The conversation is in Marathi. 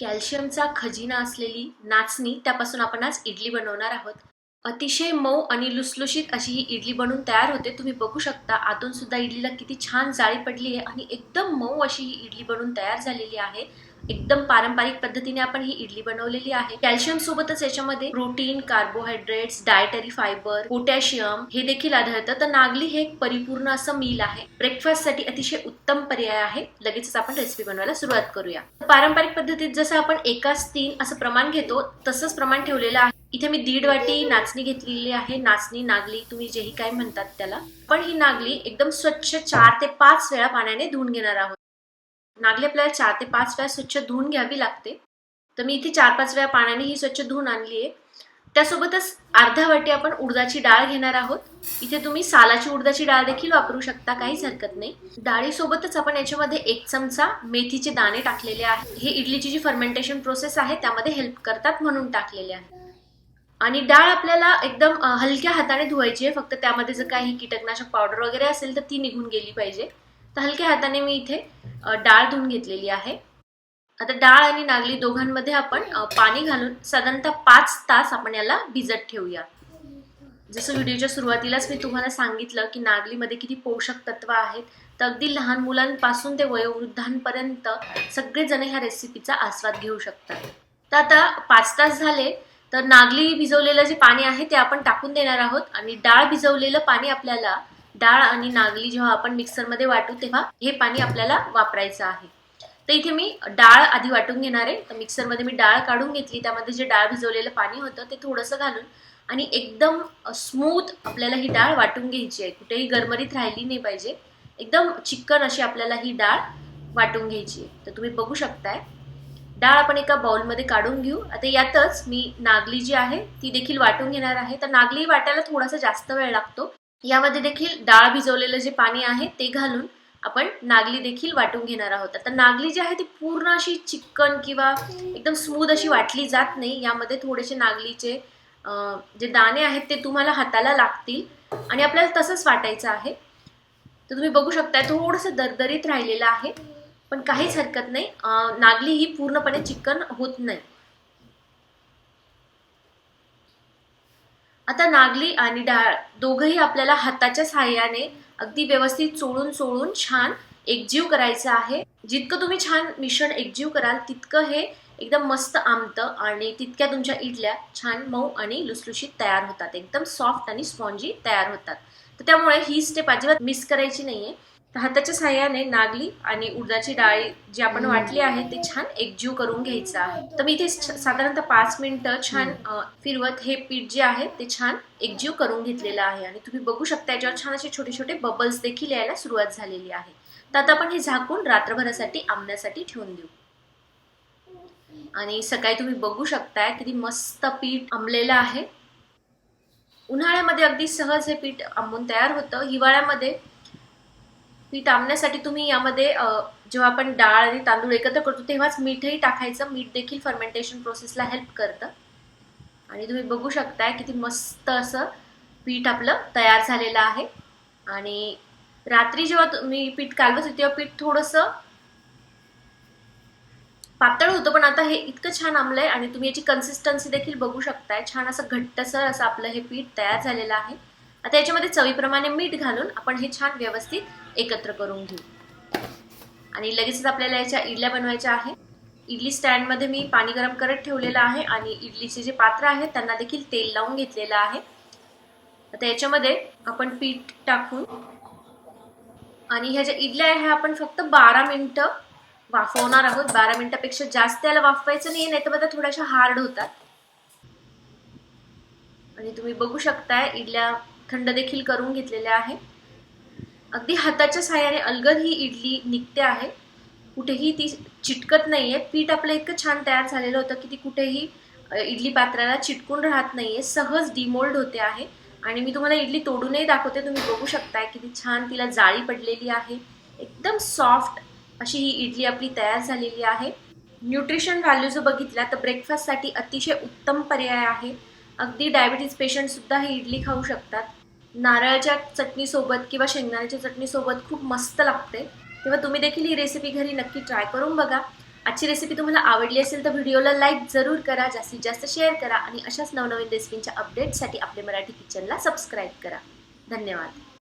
कॅल्शियमचा खजिना असलेली नाचणी त्यापासून आपण आज इडली बनवणार आहोत. अतिशय मऊ आणि लुसलुशीत अशी ही इडली बनवून तयार होते. तुम्ही बघू शकता आतून सुद्धा इडलीला किती छान जाळी पडली आहे आणि एकदम मऊ अशी ही इडली बनवून तयार झालेली आहे. एकदम पारंपरिक पद्धतीने आपण ही इडली बनवलेली आहे. कॅल्शियम सोबतच याच्यामध्ये protein carbohydrates dietary fibre potassium हे देखील आढळतं. तर नागली हे एक परिपूर्ण असं मील आहे. ब्रेकफास्टसाठी अतिशय उत्तम पर्याय आहे. लगेचच आपण रेसिपी बनवायला सुरुवात करूया. पारंपरिक पद्धतीत जसं आपण एकाच तीन असं प्रमाण घेतो तसंच प्रमाण ठेवलेलं आहे. इथे मी दीड वाटी नाचणी घेतलेली आहे. नाचणी नागली तुम्ही जेही काय म्हणतात त्याला. पण ही नागली एकदम स्वच्छ चार ते पाच वेळा पाण्याने धुवून घेणार आहोत. नागली आपल्याला चार ते पाच वेळा स्वच्छ धुवून घ्यावी लागते. तर मी इथे चार पाच वेळा पाण्याने ही स्वच्छ धुवून आणली आहे. त्यासोबतच अर्धा वाटी आपण उडदाची डाळ घेणार आहोत. इथे तुम्ही सालाची उडदाची डाळ देखील वापरू शकता काहीच हरकत नाही. डाळीसोबतच आपण याच्यामध्ये एक चमचा मेथीचे दाणे टाकलेले आहे. हे इडलीची जी फर्मेंटेशन प्रोसेस आहे त्यामध्ये हेल्प करतात म्हणून टाकलेले आहे. आणि डाळ आपल्याला एकदम हलक्या हाताने धुवायची आहे. फक्त त्यामध्ये जर काही कीटकनाशक पावडर वगैरे असेल तर ती निघून गेली पाहिजे. तर हलक्या हाताने मी इथे डाळ धुवून घेतलेली आहे. आता डाळ आणि नागली दोघांमध्ये आपण पाणी घालून साधारणतः पाच तास आपण याला भिजत ठेवूया. जसं व्हिडिओच्या सुरुवातीलाच मी तुम्हाला सांगितलं की नागलीमध्ये किती पोषक तत्व आहेत तर अगदी लहान मुलांपासून ते वयोवृद्धांपर्यंत सगळेजण ह्या रेसिपीचा आस्वाद घेऊ शकतात. तर आता पाच तास झाले तर नागली भिजवलेलं जे पाणी आहे ते आपण टाकून देणार आहोत आणि डाळ भिजवलेलं पाणी आपल्याला डाळ आणि नागली जेव्हा आपण मिक्सरमध्ये वाटू तेव्हा हे पाणी आपल्याला वापरायचं आहे. तर इथे मी डाळ आधी वाटून घेणार आहे. तर मिक्सरमध्ये मी डाळ काढून घेतली. त्यामध्ये जे डाळ भिजवलेलं पाणी होतं ते थोडंसं घालून आणि एकदम स्मूथ आपल्याला ही डाळ वाटून घ्यायची आहे. कुठेही गरमरीत राहिली नाही पाहिजे. एकदम चिकन अशी आपल्याला ही डाळ वाटून घ्यायची आहे. तर तुम्ही बघू शकताय. डाळ आपण एका बाउलमध्ये काढून घेऊ. आता यातच मी नागली जी आहे ती देखील वाटून घेणार आहे. तर नागली वाटायला थोडासा जास्त वेळ लागतो. यामध्ये देखील डाळ भिजवलेलं जे पाणी आहे ते घालून आपण नागली देखील वाटून घेणार आहोत. आता नागली जी आहे ती पूर्ण अशी चिकन किंवा एकदम स्मूद अशी वाटली जात नाही. यामध्ये थोडेसे नागलीचे जे दाणे आहेत ते तुम्हाला हाताला लागतील आणि आपल्याला तसंच वाटायचं आहे. तर तुम्ही बघू शकता थोडंसं दरदरीत राहिलेलं आहे. पण काहीच हरकत नाही. नागली ही पूर्णपणे चिकन होत नाही. आता नागली आणि डाळ दोघंही आपल्याला हाताच्या साह्याने अगदी व्यवस्थित चोळून चोळून छान एकजीव करायचं आहे. जितकं तुम्ही छान मिश्रण एकजीव कराल तितकं हे एकदम मस्त आमतं आणि तितक्या तुमच्या इडल्या छान मऊ आणि लुसलुशीत तयार होतात. एकदम सॉफ्ट आणि स्पॉन्जी तयार होतात. तर त्यामुळे ही स्टेप अजिबात मिस करायची नाहीये. आहे हाताच्या साह्याने नागली आणि उडदाची डाळी जी आपण वाटली आहे ते छान एकजीव करून घ्यायचं आहे. तर मी इथे साधारणतः पाच मिनिटं छान फिरवत हे पीठ जे आहे ते छान एकजीव करून घेतलेलं आहे. आणि तुम्ही बघू शकता याच्यावर छान असे छोटे छोटे बबल्स देखील यायला सुरुवात झालेली आहे. तर आता आपण हे झाकून रात्रभरासाठी आंबण्यासाठी ठेवून देऊ. आणि सकाळी तुम्ही बघू शकताय किती मस्त पीठ आंबलेलं आहे. उन्हाळ्यामध्ये अगदी सहज हे पीठ आंबून तयार होतं. हिवाळ्यामध्ये पीठ आंबण्यासाठी तुम्ही यामध्ये जेव्हा आपण डाळ आणि तांदूळ एकत्र करतो तेव्हाच मीठही टाकायचं. मीठ देखील फर्मेंटेशन प्रोसेसला हेल्प करतं. आणि तुम्ही बघू शकताय किती मस्त असं पीठ आपलं तयार झालेलं आहे. आणि रात्री जेव्हा तुम्ही पीठ कालवत होते तेव्हा पीठ थोडंसं पातळ होतं पण आता हे इतकं छान आमलंय आणि तुम्ही याची कन्सिस्टन्सी देखील बघू शकताय. छान असं घट्टसर असं आपलं हे पीठ तयार झालेलं आहे. आता याच्यामध्ये चवीप्रमाणे मीठ घालून आपण हे छान व्यवस्थित एकत्र करून घेऊ. आणि लगेचच आपल्याला याच्या इडल्या बनवायच्या आहे इडली स्टँडमध्ये मी पाणी गरम करत ठेवलेलं आहे आणि इडलीचे जे पात्र आहेत त्यांना देखील तेल लावून घेतलेलं आहे. आता याच्यामध्ये आपण पीठ टाकून आणि ह्या ज्या इडल्या आहे ह्या आपण फक्त बारा मिनटं वाफवणार आहोत. बारा मिनिटापेक्षा जास्त याला वाफवायचं नाही नाही तर मग थोड्याशा हार्ड होतात. आणि तुम्ही बघू शकताय इडल्या थंड देखील करून घेतलेले आहे. अगदी हाताच्या साह्याने अलगद ही इडली निघते आहे. कुठेही ती चिटकत नाही आहे पीठ आपलं इतकं छान तयार झालेलं होतं की ती कुठेही इडली पात्राला चिटकून राहत नाही आहे सहज डिमोल्ड होते आहे. आणि मी तुम्हाला इडली तोडूनही दाखवते. तुम्ही बघू शकताय किती छान तिला जाळी पडलेली आहे. एकदम सॉफ्ट अशी ही इडली आपली तयार झालेली आहे. न्यूट्रिशन व्हॅल्यू जर बघितला तर ब्रेकफास्टसाठी अतिशय उत्तम पर्याय आहे. अगदी डायबिटीज पेशंटसुद्धा ही इडली खाऊ शकतात. नारळाच्या चटणीसोबत किंवा शेंगदाण्याच्या चटणीसोबत खूप मस्त लागते. तेव्हा तुम्ही देखील ही रेसिपी घरी नक्की ट्राय करून बघा. आजची रेसिपी तुम्हाला आवडली असेल तर व्हिडिओला लाईक जरूर करा जास्तीत जास्त शेअर करा आणि अशाच नवनवीन रेसिपींच्या अपडेट्ससाठी आपल्या मराठी किचनला सबस्क्राईब करा. धन्यवाद.